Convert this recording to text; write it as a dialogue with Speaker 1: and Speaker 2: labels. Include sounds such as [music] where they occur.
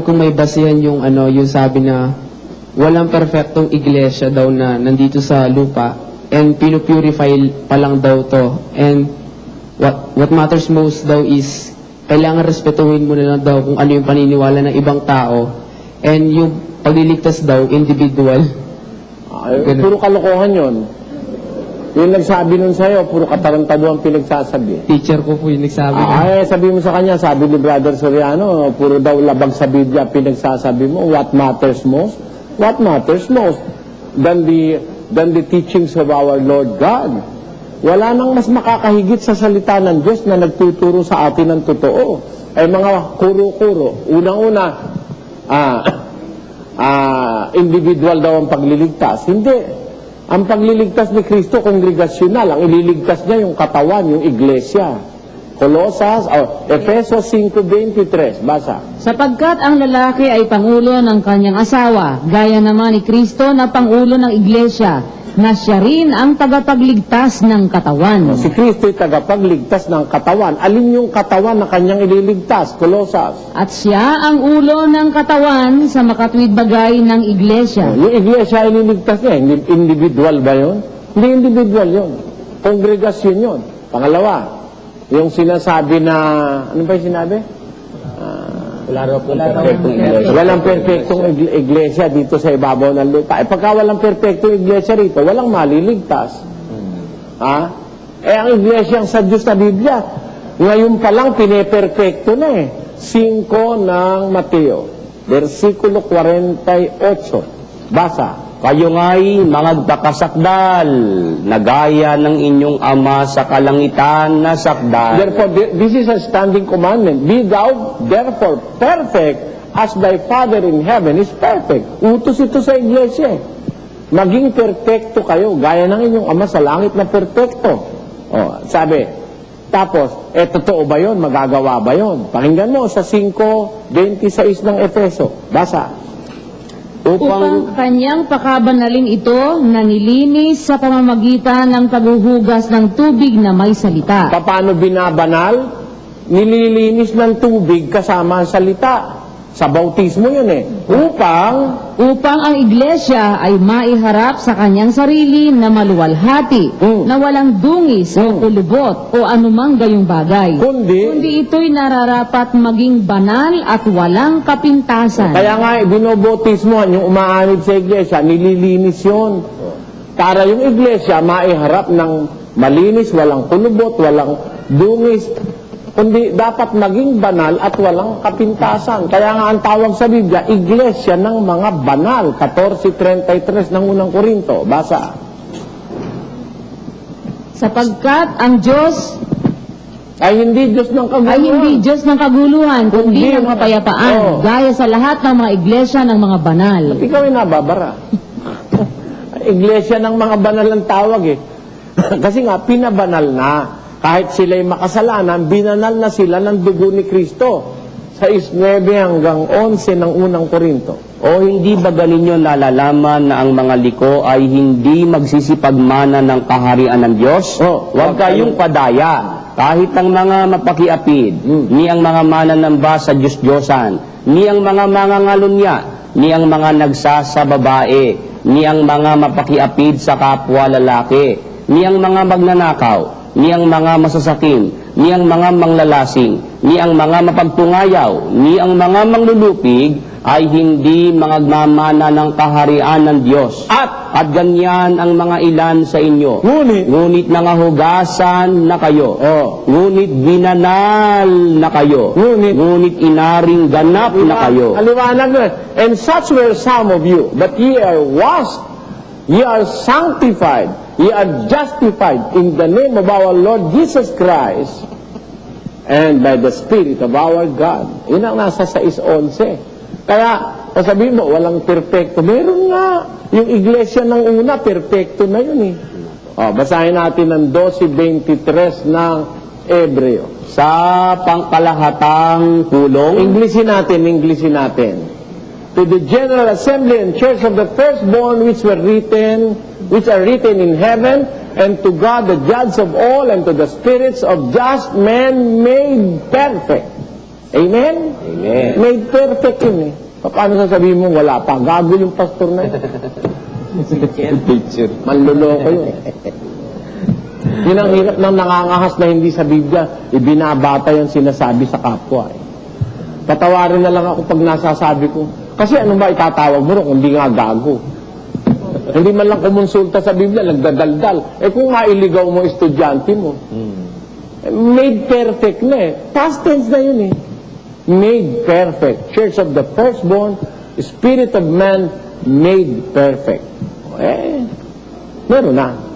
Speaker 1: kung may basihan yung ano, yung sabi na walang perfectong iglesia daw na nandito sa lupa and pinupurify pa lang daw to. And what what matters most daw is kailangan respetuhin mo na lang daw kung ano yung paniniwala ng ibang tao and yung pagliligtas daw individual.
Speaker 2: Ay,
Speaker 1: Ganun.
Speaker 2: puro kalokohan yon. Yung nagsabi nun sa'yo, puro katarantado ang pinagsasabi.
Speaker 1: Teacher ko po yung nagsabi.
Speaker 2: Ah, Ay, sabi mo sa kanya, sabi ni Brother Soriano, puro daw labag sa Biblia pinagsasabi mo. What matters most? What matters most than the, than the teachings of our Lord God? Wala nang mas makakahigit sa salita ng Diyos na nagtuturo sa atin ng totoo. Ay mga kuro-kuro. Unang-una, ah, ah, individual daw ang pagliligtas. Hindi. Ang pagliligtas ni Kristo, kongregasyonal. Ang ililigtas niya yung katawan, yung iglesia. Colosas, oh, Efesos 5.23. Basa.
Speaker 3: Sapagkat ang lalaki ay pangulo ng kanyang asawa, gaya naman ni Kristo na pangulo ng iglesia, na siya rin ang tagapagligtas ng katawan.
Speaker 2: Si Kristo ay tagapagligtas ng katawan. Alin yung katawan na kanyang ililigtas? Colosas.
Speaker 3: At siya ang ulo ng katawan sa makatwid bagay ng iglesia.
Speaker 2: Yung iglesia ay ililigtas niya. Hindi individual ba yun? Hindi individual yun. Kongregasyon yun. Pangalawa, yung sinasabi na, ano ba yung sinabi?
Speaker 4: Wala raw pong perfectong iglesia.
Speaker 2: Walang perfectong igle- iglesia dito sa ibabaw ng lupa. Eh, pagka walang perfectong iglesia rito, walang maliligtas. Ha? Eh, ang iglesia sa Diyos na Biblia, ngayon pa lang pineperfecto na eh. 5 ng Mateo, versikulo 48. Basa.
Speaker 4: Kayo nga'y magpakasakdal, na gaya ng inyong ama sa kalangitan na sakdal.
Speaker 2: Therefore, thi- this is a standing commandment. Be thou therefore perfect as thy Father in heaven is perfect. Utos ito sa iglesia. Maging perfecto kayo, gaya ng inyong ama sa langit na perfecto. Oh, sabi, tapos, eh, totoo ba yon? Magagawa ba yon? Pakinggan mo sa 5.26 ng Efeso. Basa.
Speaker 3: Upang kanyang pakabanalin ito na nilinis sa pamamagitan ng paghuhugas ng tubig na may salita.
Speaker 2: Paano binabanal? Nililinis ng tubig kasama ang salita. Sa bautismo yun eh. Upang
Speaker 3: upang ang iglesia ay maiharap sa kanyang sarili na maluwalhati,
Speaker 2: Mm.
Speaker 3: na walang dungis o
Speaker 2: Mm.
Speaker 3: kulubot o anumang gayong bagay.
Speaker 2: Kundi,
Speaker 3: Kundi ito'y nararapat maging banal at walang kapintasan.
Speaker 2: kaya nga, eh, binobotismohan yung umaanib sa iglesia, nililinis yun. Para yung iglesia maiharap ng malinis, walang kulubot, walang dungis, kundi dapat maging banal at walang kapintasan. Kaya nga ang tawag sa Biblia, iglesia ng mga banal. 14.33 ng unang Korinto. Basa.
Speaker 3: Sapagkat ang Diyos
Speaker 2: Ay hindi Diyos ng kaguluhan.
Speaker 3: ay hindi Diyos ng kaguluhan, kundi
Speaker 2: Kundi
Speaker 3: ng kapayapaan,
Speaker 2: Oo.
Speaker 3: gaya sa lahat ng mga iglesia ng mga banal.
Speaker 2: Ikaw ay nababara. [laughs] Iglesia ng mga banal ang tawag eh. [laughs] Kasi nga, pinabanal na. Kahit sila'y makasalanan, binanal na sila ng dugo ni Kristo. Sa 9 hanggang 11 ng unang Korinto.
Speaker 4: O hindi ba ganinyo nalalaman na ang mga liko ay hindi magsisipagmana ng kaharian ng Diyos?
Speaker 2: Oh,
Speaker 4: Huwag kayong padaya. Kahit ang mga mapakiapid,
Speaker 2: Hmm.
Speaker 4: ni ang mga mananamba sa Diyos-Diyosan, ni ang mga mangangalunya, ni ang mga nagsasababae, ni ang mga mapakiapid sa kapwa lalaki, ni ang mga magnanakaw, ni ang mga masasakim, ni ang mga manglalasing, ni ang mga mapagtungayaw, ni ang mga manglulupig, ay hindi magmamana ng kaharian ng Diyos.
Speaker 2: At,
Speaker 4: At ganyan ang mga ilan sa inyo.
Speaker 2: ngunit,
Speaker 4: Ngunit nangahugasan na kayo.
Speaker 2: oh,
Speaker 4: Ngunit binanal na kayo.
Speaker 2: Ngunit-
Speaker 4: Ngunit inaring ganap na kayo.
Speaker 2: Aliwanag na. And such were some of you, but ye are washed, ye are sanctified, ye are justified in the name of our Lord Jesus Christ and by the Spirit of our God. Yun ang nasa 6.11. Kaya, sasabihin mo, walang perfecto. Meron nga. Yung iglesia ng una, perfecto na yun eh. O, basahin natin ang 12.23 ng Ebreo.
Speaker 4: Sa pangkalahatang pulong,
Speaker 2: Englishin natin, Englishin natin. To the General Assembly and Church of the Firstborn which were written, which are written in heaven, and to God the Judge of all, and to the spirits of just men made perfect. Amen?
Speaker 4: Amen.
Speaker 2: Made perfect yun eh. Paano sasabihin mo, wala pa. Gago yung pastor na yun. [laughs]
Speaker 4: Picture.
Speaker 2: Manluloko yun. Yun ang hirap ng nangangahas na hindi sa Biblia. Ibinabata yung sinasabi sa kapwa. Eh. Patawarin na lang ako pag nasasabi ko. Kasi ano ba itatawag mo rin kung hindi nga gago? hindi man lang kumonsulta sa Biblia, nagdadaldal. Eh kung mailigaw mo estudyante mo, eh, made perfect na eh. Past tense na yun eh. Made perfect. Church of the firstborn, Spirit of man, made perfect. Eh, meron na.